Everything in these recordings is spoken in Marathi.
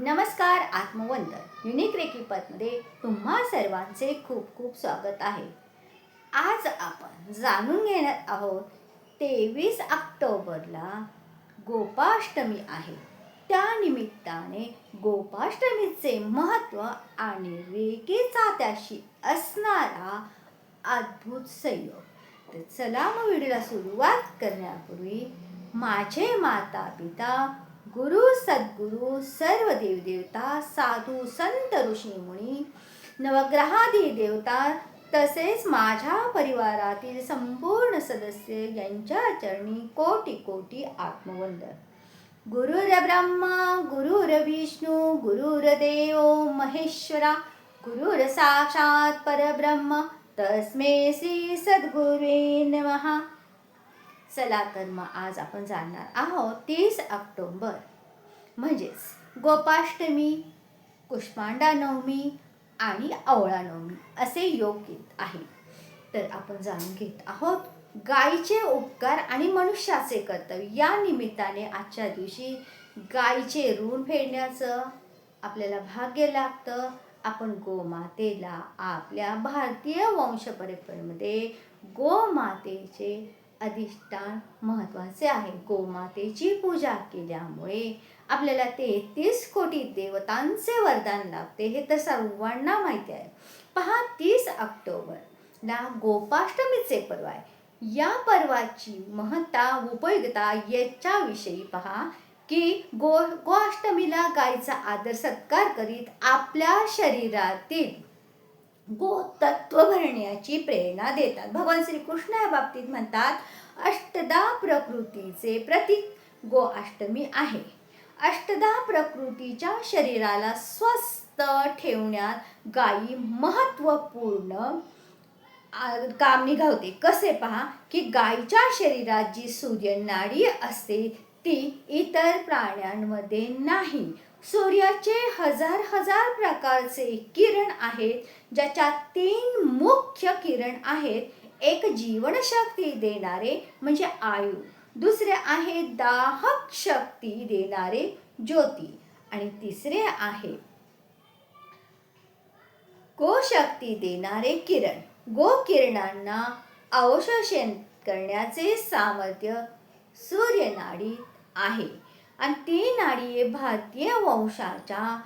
नमस्कार आत्मवंत युनिक रेखीपतमध्ये तुम्हा सर्वांचे खूप खूप स्वागत आहे. आज आपण जाणून घेणार आहोत तेवीस ऑक्टोबरला गोपाष्टमी आहे. त्या निमित्ताने गोपाष्टमीचे महत्त्व आणि रेकीचा त्याशी असणारा अद्भुत संयोग. तर चला मग व्हिडिओला सुरुवात करण्यापूर्वी माझे माता पिता गुरु सद्गुरु सर्व देवदेवता साधू संत ऋषीमुनी नवग्रहादी देवता तसेच माझ्या परिवारातील संपूर्ण सदस्य यांच्या चरणी कोटी कोटी आत्मवंदन. गुरुर ब्रह्मा गुरुर विष्णू गुरुर्देव महेश्वरा गुरुर साक्षात परब्रह्म तस्मे श्री सद्गुरुवे नमः. चला तर मग आज आपण जाणणार आहोत तीस ऑक्टोंबर. म्हणजेच गोपाष्टमी कुष्मांडा नवमी आणि आवळा नवमी असे योग येत आहे. तर आपण जाणून घेत आहोत गायीचे उपकार आणि मनुष्याचे कर्तव्य या निमित्ताने आजच्या दिवशी गायीचे ऋण फेडण्याचं आपल्याला भाग्य लागतं. आपण गोमातेला आपल्या भारतीय वंश परंपरेमध्ये गोमातेचे अधिष्ठान महत्त्वाचे आहे. गोमातेची पूजा केल्यामुळे आपल्याला तेहतीस कोटी देवतांचे वरदान लाभते हे तर सर्वांना माहिती आहे. पहा तीस ऑक्टोबरला गोपाष्टमीचे पर्व आहे. या पर्वाची महत्ता उपयोगिता याच्याविषयी पहा की गो गोअष्टमीला गायीचा आदर सत्कार करीत आपल्या शरीरातील गो तत्व भरण्याची प्रेरणा देतात. भगवान श्रीकृष्ण या बाबतीत म्हणतात अष्टदा प्रकृतीचे प्रतीक गो अष्टमी आहे. अष्टदा प्रकृतीच्या शरीराला स्वस्थ ठेवण्यात गायी महत्त्वपूर्ण काम निघावते. कसे पहा? की गायीच्या शरीरात जी सूर्यनाडी असते ती इतर प्राण्यांमध्ये नाही. सूर्याचे हजार हजार प्रकारचे किरण आहेत ज्याच्यात तीन मुख्य किरण आहेत. एक जीवनशक्ती देणारे म्हणजे आयु. दुसरे आहे दाहक शक्ती देणारे ज्योती. आणि तिसरे आहे गोशक्ती देणारे किरण. गो किरणांना अवशोषण करण्याचे सामर्थ्य सूर्यनाडी आहे. आणि ती नाडी भारतीय वंशाच्या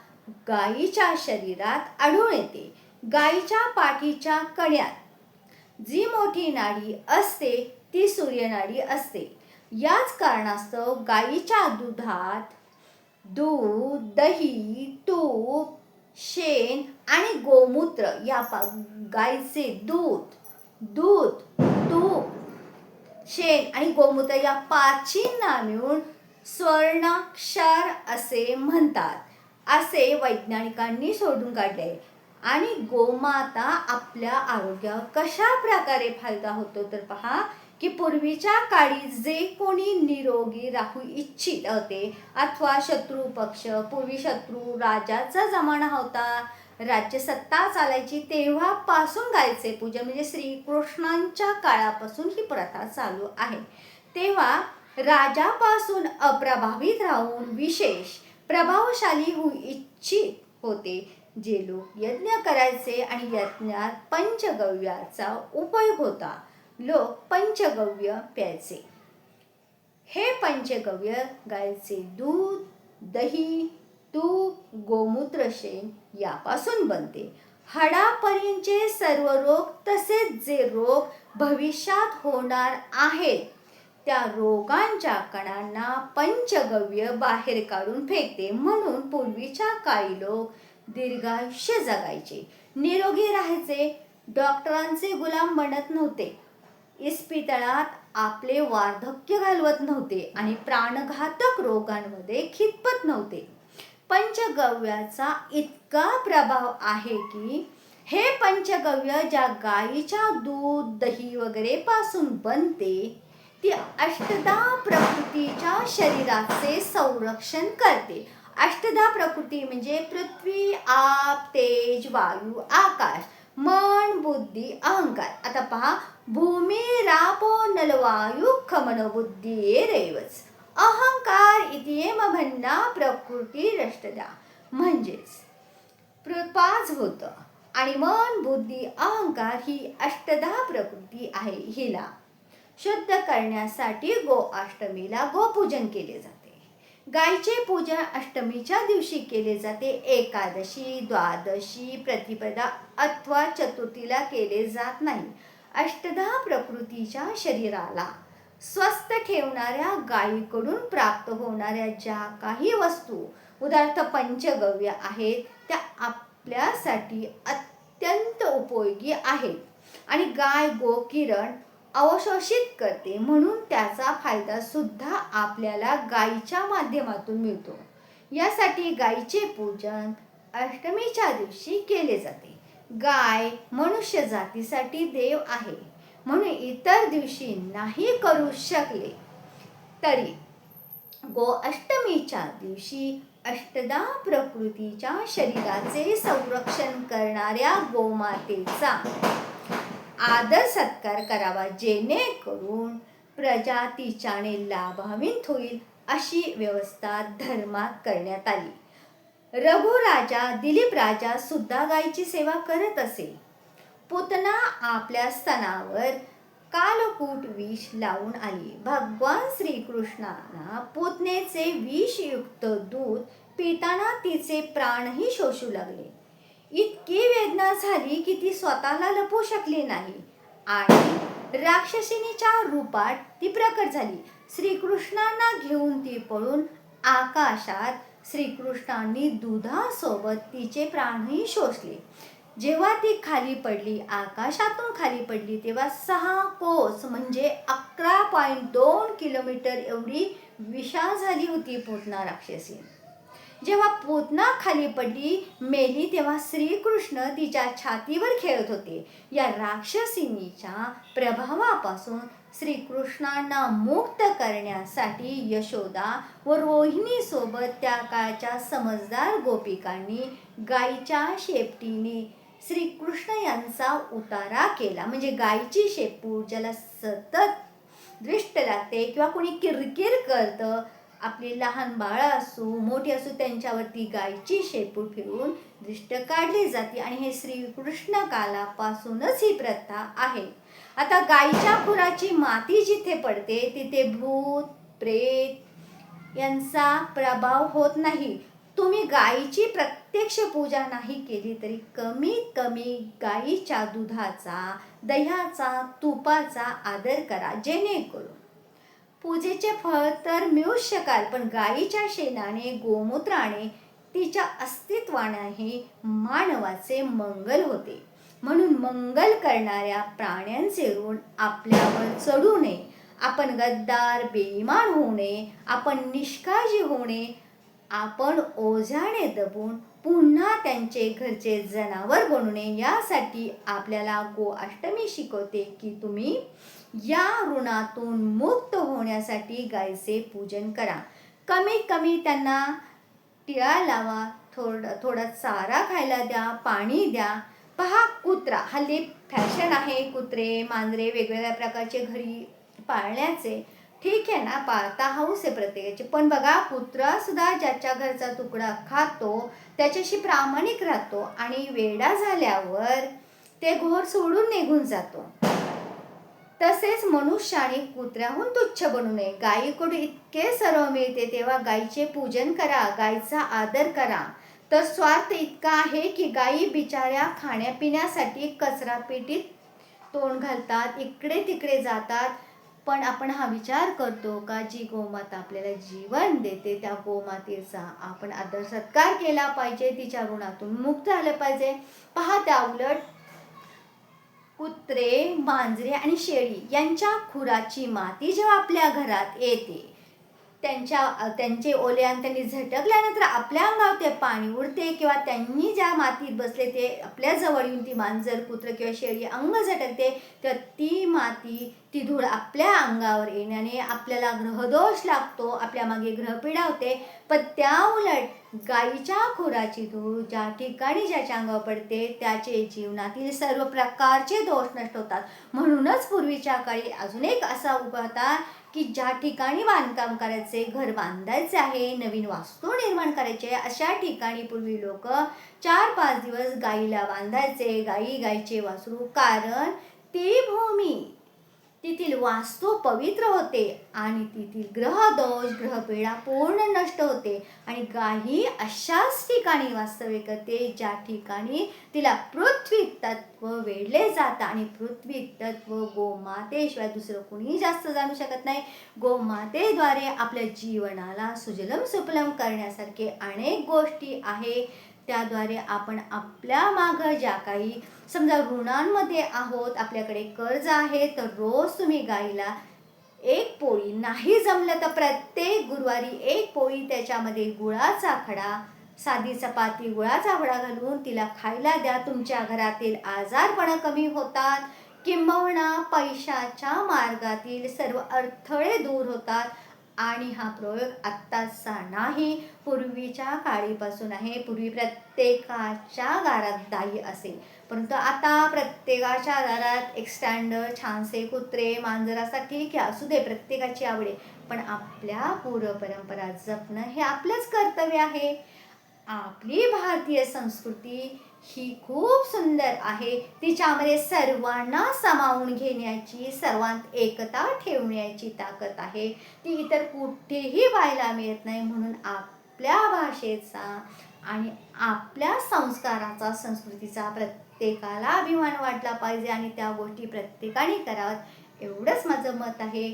गायीच्या शरीरात आढळून येते. गायीच्या पाठीच्या कण्यात. जी मोठी नाडी असते ती सूर्यनाडी असते. याच कारणास्तव गायीच्या दुधात दूध दही तूप शेण आणि गोमूत्र या पा गायीचे दूध दूध तूप शेण आणि गोमूत्र या पाचींना मिळून स्वर्णाक्षर असे म्हणतात. असे वैज्ञानिकांनी शोधून काढले. आणि गोमाता आपल्या आरोग्यावर कशा प्रकारे फायदा होतो तर पहा की पूर्वीच्या काळी जे कोणी निरोगी राहू इच्छित होते अथवा शत्रू पक्ष पूर्वी शत्रू राजाचा जमाना होता राज्यसत्ता चालायची तेव्हापासून गायचे पूजन म्हणजे श्रीकृष्णांच्या काळापासून ही प्रथा चालू आहे. तेव्हा राजापासून अप्रभावित राहून विशेष प्रभावशाली होऊ इच्छित होते जे लोक यज्ञ करायचे आणि यज्ञात पंचगव्याचा उपयोग होता. लोक पंचगव्य प्यायचे. हे पंचगव्य गायचे दूध दही तूप गोमूत्र शेण यापासून बनते. हाडापर्यंतचे सर्व रोग तसेच जे रोग भविष्यात होणार आहेत त्या रोगांच्या कणांना पंचगव्य बाहेर काढून फेकते. म्हणून पूर्वीच्या काळी लोक दीर्घायुष्य जगायचे. निरोगी राहायचे. डॉक्टरांचे गुलाम बनत नव्हते. इस्पितळात आपले वार्धक्य घालवत नव्हते आणि प्राणघातक रोगांमध्ये खितपत नव्हते. पंचगव्याचा इतका प्रभाव आहे की हे पंचगव्य ज्या गाईच्या दूध दही वगैरे पासून बनते ती अष्टदा प्रकृतीच्या शरीराचे संरक्षण करते. अष्टदा प्रकृती म्हणजे पृथ्वी आप तेज वायू आकाश मन बुद्धी अहंकार. आता पहा भूमी रापो नलवायू खमन बुद्धी रेवच. अहंकार इतियेम भन्ना प्रकृती रष्टदा. म्हणजेच पाच होतं. आणि मन बुद्धी अहंकार ही अष्टदा प्रकृती आहे. हिला शुद्ध करण्यासाठी गो अष्टमीला गोपूजन केले जाते. गायीचे पूजन अष्टमीच्या दिवशी केले जाते. एकादशी द्वादशी प्रतिपदा अथवा चतुर्थीला केले जात नाही. अष्टधा प्रकृतीच्या शरीराला स्वस्थ ठेवणाऱ्या गायीकडून प्राप्त होणाऱ्या ज्या काही वस्तू उदाहरणार्थ पंचगव्य आहेत त्या आपल्यासाठी अत्यंत उपयोगी आहेत. आणि गाय गो किरण अवशोषित करते. म्हणून त्याचा फायदा सुद्धा आपल्याला गायीच्या माध्यमातून मिळतो. यासाठी गायीचे पूजन अष्टमीच्या दिवशी केले जाते. गाय मनुष्य जातीसाठी देव आहे. म्हणून इतर दिवशी नाही करू शकले तरी गो अष्टमीच्या दिवशी अष्टदा प्रकृतीच्या शरीराचे संरक्षण करणाऱ्या गोमातेचा आदर सत्कार करावा जेणेकरून प्रजा तिच्याने लाभान्वित होईल अशी व्यवस्था धर्मात करण्यात आली. रघुराजा दिलीप राजा सुद्धा गायीची सेवा करत असे. पुतना आपल्या स्तनावर कालकूट विष लावून आली. भगवान श्रीकृष्णांना पुतनेचे विषयुक्त दूध पिताना तिचे प्राणही शोषू लागले. इतकी वेदना झाली की ती स्वतःला लपू शकली नाही. आणि राक्षसिनीच्या रूपात ती प्रकट झाली. श्रीकृष्णांना घेऊन ती पळून आकाशात श्रीकृष्णांनी दुधासोबत तिचे प्राणही शोषले. जेव्हा ती खाली पडली आकाशातून खाली पडली तेव्हा सहा कोस म्हणजे अकरा पॉईंट दोन किलोमीटर एवढी विशाल झाली होती पूर्ण राक्षसी. जेव्हा पूतना खाली पडली मेली तेव्हा श्रीकृष्ण तिच्या छातीवर खेळत होते. या राक्षसिनीच्या प्रभावापासून श्रीकृष्णांना मुक्त करण्यासाठी यशोदा व रोहिणी सोबत त्या काळच्या समजदार गोपिकांनी गायीच्या शेपटीने श्रीकृष्ण यांचा उतारा केला. म्हणजे गायीची शेपूट ज्याला सतत दृष्ट लागते किंवा कोणी किरकिर करतं आपली लहान बाळं असू मोठी असू त्यांच्यावरती गायची शेपूट फिरवून दृष्ट काढली जाते. आणि हे श्रीकृष्ण कालापासूनच ही प्रथा आहे. आता गायीच्या खुराची माती जिथे पडते तिथे भूत प्रेत यांचा प्रभाव होत नाही. तुम्ही गायीची प्रत्यक्ष पूजा नाही केली तरी कमीत कमी गायीच्या दुधाचा दह्याचा तुपाचा आदर करा जेणेकरून पूजेचे फळ तर मिळूच शकाल पण गायीच्या शेणाने गोमूत्राने तिच्या अस्तित्वानेही मानवाचे मंगल होते. म्हणून मंगल करणाऱ्या प्राण्यांचे ऋण आपल्यावर चढू नये. आपण गद्दार बेईमान होऊ नये. आपण निष्काळजी होणे आपण ओझ्याने दबून पुन्हा त्यांचे घरचे जनावर बनू नये. यासाठी आपल्याला गो अष्टमी शिकवते की तुम्ही या ऋणातून मुक्त होण्यासाठी गायीचे पूजन करा. कमीत कमी त्यांना टिळा लावा थोडा थोडा चारा खायला द्या पाणी द्या. पहा कुत्रा हल्ली फॅशन आहे कुत्रे मांजरे वेगवेगळ्या प्रकारचे घरी पाळण्याचे. ठीक आहे ना पाळता हाऊस आहे प्रत्येकाची. पण बघा कुत्रा सुद्धा ज्याच्या घरचा तुकडा खातो त्याच्याशी प्रामाणिक राहतो आणि वेडा झाल्यावर ते घोर सोडून निघून जातो. तसेच मनुष्याने कुत्र्याहून तुच्छ बनू नये. गायीकडून इतके सर्व मिळते तेव्हा गायीचे पूजन करा गायीचा आदर करा. तर स्वार्थ इतका आहे की गायी बिचाऱ्या खाण्यापिण्यासाठी कचरा पेटीत तोंड घालतात इकडे तिकडे जातात पण आपण हा विचार करतो का जी गोमाता आपल्याला जीवन देते त्या गोमातेचा आपण आदर सत्कार केला पाहिजे तिच्या ऋणातून मुक्त झालं पाहिजे. पहा त्या उलट कुत्रे मांजरे आणि शेळी यांच्या खुराची माती जेव्हा आपल्या घरात येते त्यांच्या त्यांचे ओले अंग त्यांनी झटकल्यानंतर आपल्या अंगावर ते पाणी उडते किंवा त्यांनी ज्या मातीत बसले ते आपल्याजवळ येऊन ती मांजर कुत्र किंवा शेळी अंग झटकते तर ती माती ती धूळ आपल्या अंगावर येण्याने आपल्याला ग्रहदोष लागतो आपल्या मागे ग्रहपीडा होते पण त्या उलट गाईच्या खुराची धूळ ज्या ठिकाणी ज्याच्या अंगावर पडते त्याचे जीवनातील सर्व प्रकारचे दोष नष्ट होतात. म्हणूनच पूर्वीच्या काळी अजून एक असा उपाय होता की ज्या ठिकाणी बांधकाम करायचे घर बांधायचे आहे नवीन वास्तू निर्माण करायचे अशा ठिकाणी पूर्वी लोक चार पाच दिवस गाईला बांधायचे. गाई गाईचे वासरू कारण ती भूमी तेथील वास्तू पवित्र होते आणि तेथील ग्रहदोष ग्रहपीडा पूर्ण नष्ट होते. आणि गाही अशाच ठिकाणी वास्तव्य करते ज्या ठिकाणी तिला पृथ्वी तत्व वेढले जातं आणि पृथ्वी तत्व गोमातेशिवाय दुसरं कुणीही जास्त जाणू शकत नाही. गोमातेद्वारे आपल्या जीवनाला सुजलम सुफलम करण्यासारखे अनेक गोष्टी आहे. त्याद्वारे आपण आपल्या मागं ज्या काही समजा ऋणांमध्ये आहोत आपल्याकडे कर्ज आहे तर रोज तुम्ही गाईला एक पोळी नाही जमलं तर प्रत्येक गुरुवारी एक पोळी त्याच्यामध्ये गुळाचा खडा साधी चपाती गुळाचा वडा घालून तिला खायला द्या. तुमच्या घरातील आजारपणं कमी होतात किंबहुना पैशाच्या मार्गातील सर्व अडथळे दूर होतात. आणि हा प्रयोग आत्ताचा नाही पूर्वीच्या काळीपासून आहे. पूर्वी प्रत्येकाच्या दारात दाई असेल. परंतु आता प्रत्येकाच्या दारात एक स्टँडर्ड छानसे कुत्रे मांजराचा ठीक आहे असू दे प्रत्येकाची आवडे पण आपल्या पूर्वपरंपरा जपणं हे आपलंच कर्तव्य आहे. आपली भारतीय संस्कृती ही खूप सुंदर आहे. तिच्यामध्ये सर्वांना सामावून घेण्याची सर्वांत एकता ठेवण्याची ताकद आहे. ती इतर कुठेही पाहायला मिळत नाही म्हणून आपल्या भाषेचा आणि आपल्या संस्काराचा संस्कृतीचा प्रत्येकाला अभिमान वाटला पाहिजे आणि त्या गोष्टी प्रत्येकाने कराव्यात. एवढंच माझं मत आहे.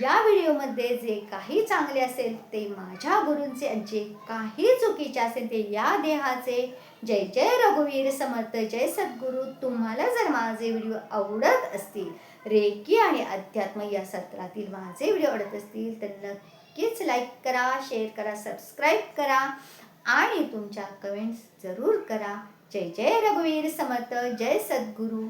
या व्हिडिओमध्ये जे काही चांगले असेल ते माझ्या गुरूंचे जे काही चुकीचे असेल ते या देहाचे. जय जय रघुवीर समर्थ जय सद्गुरू. तुम्हाला जर माझे व्हिडिओ आवडत असतील रेकी आणि अध्यात्म या सत्रातील माझे व्हिडिओ आवडत असतील तर नक्कीच लाईक करा शेअर करा सबस्क्राईब करा आणि तुमच्या कमेंट्स जरूर करा. जय जय रघुवीर समर्थ जय सद्गुरू.